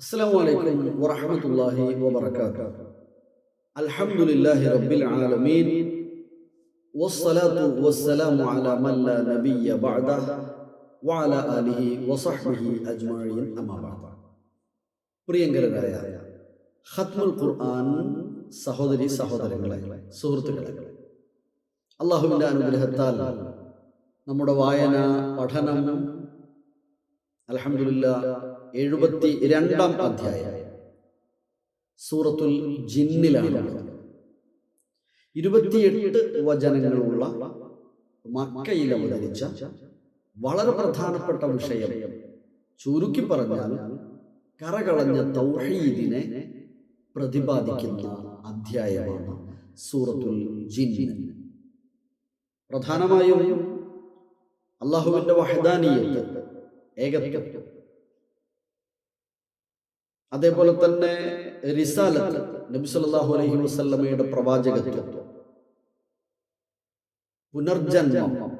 السلام عليكم ورحمة الله وبركاته الحمد لله رب العالمين والصلاة والسلام على من لا نبي بعده وعلى آله وصحبه أجمعين أما بعد പ്രിയങ്കരരായ ഖത്മുൽ ഖുർആൻ സഹോദരി സഹോദരങ്ങളെ സുഹൃത്തുക്കളെ അള്ളാഹുവിൻ്റെ അനുഗ്രഹത്താൽ നമ്മുടെ വായന പഠനം അലഹമില്ല എഴുപത്തി രണ്ടാം അധ്യായം. സൂറത്തുൽ ജിന്നിലാണ് ഇരുപത്തിയെട്ട് വചനങ്ങളുള്ള മക്കയിൽ അവതരിച്ച വളരെ പ്രധാനപ്പെട്ട വിഷയം. ചുരുക്കി പറഞ്ഞാൽ കറകളഞ്ഞ തൗഹീദിനെ പ്രതിപാദിക്കുന്ന അധ്യായമാണ് സൂറത്തുൽ ജിൻ. പ്രധാനമായും അള്ളാഹുവിന്റെ വഹദാനീയത്ത് ഏകത്വം. അതേപോലെ തന്നെ റിസാലത്ത് നബി സല്ലല്ലാഹു അലൈഹി വസല്ലമയുടെ പ്രവാചകത്വം. പുനർജന്മം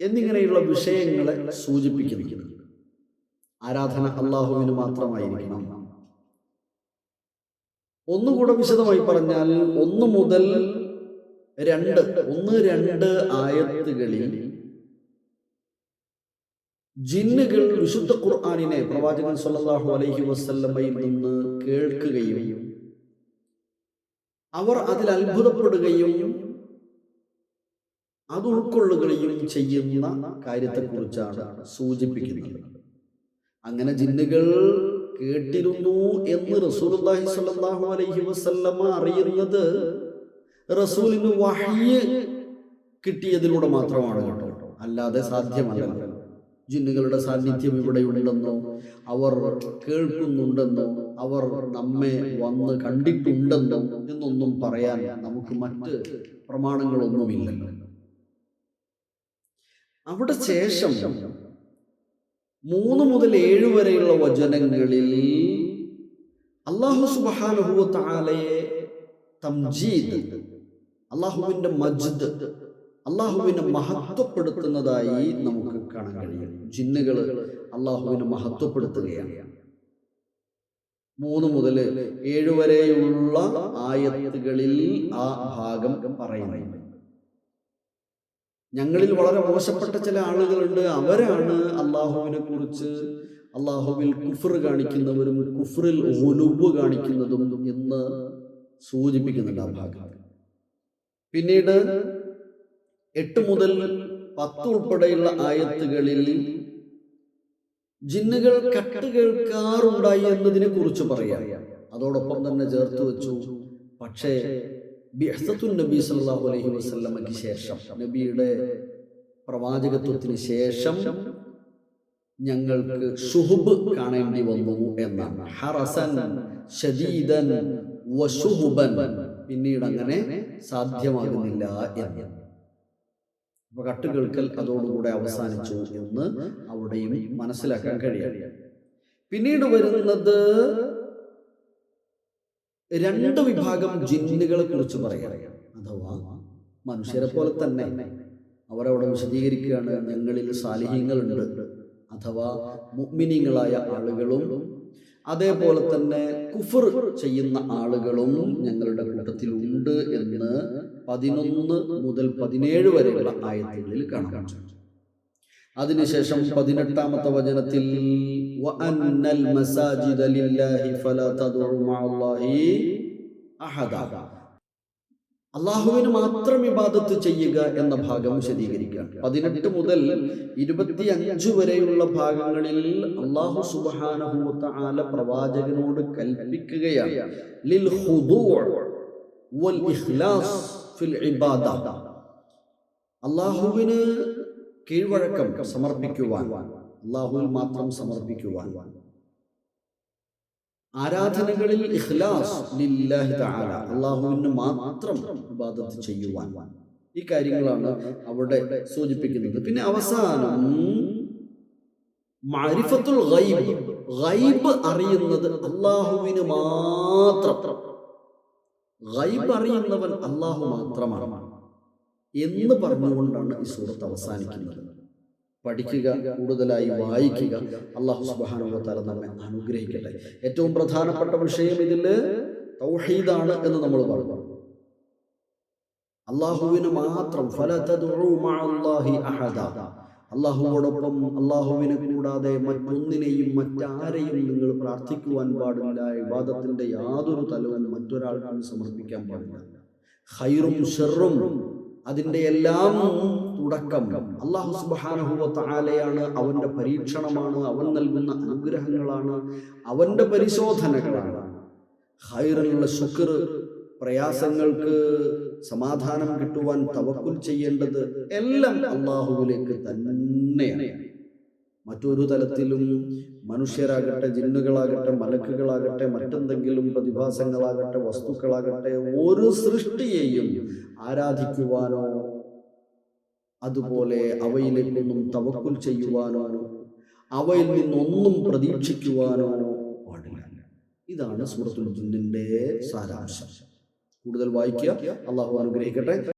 എന്നിങ്ങനെയുള്ള വിഷയങ്ങളെ സൂചിപ്പിക്കുന്നു. ആരാധന അള്ളാഹുവിന് മാത്രമായിരിക്കണം. ഒന്നുകൂടെ വിശദമായി പറഞ്ഞാൽ ഒന്ന് മുതൽ രണ്ട് ഒന്ന് രണ്ട് ആയത്തുകളിൽ ജിന്നുകൾ വിശുദ്ധ ഖുർആാനിനെ പ്രവാചകൻ സല്ലാഹു അലൈഹി വസല്ലമയിൽ നിന്ന് കേൾക്കുകയും അവർ അതിൽ അത്ഭുതപ്പെടുകയും അത് ഉൾക്കൊള്ളുകയും ചെയ്യുന്ന കാര്യത്തെക്കുറിച്ചാണ് സൂചിപ്പിക്കുന്നത്. അങ്ങനെ ജിന്നുകൾ കേട്ടിരുന്നു എന്ന് റസൂലുള്ളാഹി സ്വല്ലല്ലാഹു അലൈഹി വസല്ലമ അറിയുന്നത് റസൂലിന് വഹ്യ് കിട്ടിയതിലൂടെ മാത്രമാണ് കേട്ടോ. അല്ലാതെ സാധ്യമല്ല. ജിന്നുകളുടെ സാന്നിധ്യം ഇവിടെ ഉണ്ടെന്നോ അവർ കേൾക്കുന്നുണ്ടെന്നോ അവർ നമ്മെ വന്ന് കണ്ടിട്ടുണ്ടെന്നോ എന്നൊന്നും പറയാൻ നമുക്ക് മറ്റ് പ്രമാണങ്ങളൊന്നുമില്ലല്ലോ. അവിടെ ശേഷം മൂന്ന് മുതൽ ഏഴ് വരെയുള്ള വചനങ്ങളിൽ അള്ളാഹു സുബാനുഭവത്താലയെ താലയെ തംജീദ് അള്ളാഹുവിന്റെ മജ്ദ് അള്ളാഹുവിനെ മഹത്വപ്പെടുത്തുന്നതായി നമുക്ക് കാണാൻ കഴിയും. ജിന്നുകൾ അള്ളാഹുവിനെ മഹത്വപ്പെടുത്തുകയാണ്. മൂന്ന് മുതൽ ഏഴ് വരെയുള്ള ആയത്തുകളിൽ ആ ഭാഗം പറയുന്നു. ഞങ്ങളിൽ വളരെ മോശപ്പെട്ട ചില ആളുകളുണ്ട്. അവരാണ് അള്ളാഹുവിനെ കുറിച്ച് അള്ളാഹുവിൽ കുഫർ കാണിക്കുന്നവരും കുഫറിൽ ഒലുബ് കാണിക്കുന്നതും എന്ന് സൂചിപ്പിക്കുന്നുണ്ട് ആ ഭാഗം പിന്നീട് എട്ട് മുതൽ പത്ത് ഉൾപ്പെടെയുള്ള ആയത്തുകളിൽ ജിന്നുകൾ കട്ട് കേൾക്കാറുണ്ടായി എന്നതിനെ കുറിച്ച് പറയാം. അതോടൊപ്പം തന്നെ ചേർത്ത് വെച്ചു. പക്ഷേ നബി സല്ലാഹു അലൈഹി വസല്ലമയ്ക്ക് ശേഷം നബിയുടെ പ്രവാചകത്വത്തിന് ശേഷം ഞങ്ങൾക്ക് ഷുഹുബ് കാണേണ്ടി വന്നു എന്നാണ്. ഹറസൻ ഷദീദൻ വശുഹുബൻ പിന്നീട് അങ്ങനെ സാധ്യമാകുന്നില്ല എന്ന്. അപ്പൊ കട്ടുകേൾക്കൽ അതോടുകൂടെ അവസാനിച്ചു എന്ന് അവിടെയും മനസ്സിലാക്കാൻ കഴിയും പിന്നീട് വരുന്നത് രണ്ട് വിഭാഗം ജിന്നുകളെ കുറിച്ച് പറയാം. അഥവാ മനുഷ്യരെ പോലെ തന്നെ അവരവിടെ വിശദീകരിക്കുകയാണ് ഞങ്ങളിൽ സാലിഹ്യങ്ങളുണ്ട്. അഥവാ മുഗ്മിനിങ്ങളായ ആളുകളും അതേപോലെ തന്നെ കുഫർ ചെയ്യുന്ന ആളുകളും ഞങ്ങളുടെ കൂട്ടത്തിൽ ഉണ്ട് എന്ന് പതിനൊന്ന് മുതൽ പതിനേഴ് വരെയുള്ള ആയത്തുകളിൽ കാണാം. അതിനുശേഷം പതിനെട്ടാമത്തെ വചനത്തിൽ അള്ളാഹുവിന് മാത്രം ഇബാദത്ത് ചെയ്യുക എന്ന ഭാഗം വിശദീകരിക്കുകയാണ്. പതിനെട്ട് മുതൽ ഇരുപത്തി അഞ്ച് വരെയുള്ള ഭാഗങ്ങളിൽ അള്ളാഹു സുബാനഹുല പ്രവാചകനോട് കൽപ്പിക്കുകയാണ്. ലിൽ വൽ ഇഖ്ലാസ് ഫിൽ അള്ളാഹുവിന് കീഴ്വഴക്കം സമർപ്പിക്കുവാൻ അള്ളാഹുവിൽ മാത്രം സമർപ്പിക്കുവാൻ. ആരാധനകളിൽ ഇഖ്ലാസ് ലില്ലാഹി തആല അള്ളാഹുവിന് മാത്രം ഇബാദത്ത് ചെയ്യുവാൻ. ഈ കാര്യങ്ങളാണ് അവിടെ സൂചിപ്പിക്കുന്നത്. പിന്നെ അവസാനം മാരിഫത്തുൽ ഗൈബ്. ഗൈബ് അറിയുന്നത് അള്ളാഹുവിന് മാത്രം. ഗൈബ് അറിയുന്നവൻ അള്ളാഹു മാത്രമാണ്. എന്ന് പറഞ്ഞുകൊണ്ടാണ് ഈ സൂറത്ത് അവസാനിക്കുന്നത്. പഠിക്കുക കൂടുതലായി വായിക്കുക. അള്ളാഹു സുബാനുഭവത്താല നമ്മെ അനുഗ്രഹിക്കട്ടെ. ഏറ്റവും പ്രധാനപ്പെട്ട വിഷയം ഇതിൽ തൗഹീദാണ് എന്ന് നമ്മൾ പറഞ്ഞു. അള്ളാഹുവിന് മാത്രം അള്ളാഹുവോടൊപ്പം അള്ളാഹുവിനെ കൂടാതെ മറ്റൊന്നിനെയും മറ്റാരെയും നിങ്ങൾ പ്രാർത്ഥിക്കുവാൻ പാടില്ല. വിവാദത്തിന്റെ യാതൊരു തലവും മറ്റൊരാൾക്കും സമർപ്പിക്കാൻ പാടില്ല. ഹൈറും ഷെറും അതിന്റെ എല്ലാം തുടക്കം. അള്ളാഹു സുബാനഹുവത്താലയാണ് അവന്റെ പരീക്ഷണമാണ് അവൻ നൽകുന്ന അനുഗ്രഹങ്ങളാണ് അവന്റെ പരിശോധനകളാണ്. ഹൈറിനുള്ള ശുക്ർ പ്രയാസങ്ങൾക്ക് സമാധാനം കിട്ടുവാൻ തവക്കുൽ ചെയ്യേണ്ടത് എല്ലാം അള്ളാഹുവിലേക്ക് തന്നെയാണ്. മറ്റൊരു തലത്തിലും മനുഷ്യരാകട്ടെ ജിന്നുകളാകട്ടെ മലക്കുകളാകട്ടെ മറ്റെന്തെങ്കിലും പ്രതിഭാസങ്ങളാകട്ടെ വസ്തുക്കളാകട്ടെ ഒരു സൃഷ്ടിയെയും ആരാധിക്കുവാനോ അതുപോലെ അവയിലേക്കൊന്നും തവക്കുൽ ചെയ്യുവാനോ അവയിൽ നിന്നൊന്നും പ്രതീക്ഷിക്കുവാനോ പാടില്ല. ഇതാണ് സൂറത്തുൽ സാരാംശം. കൂടുതൽ വായിക്കുക. അള്ളാഹു അനുഗ്രഹിക്കട്ടെ.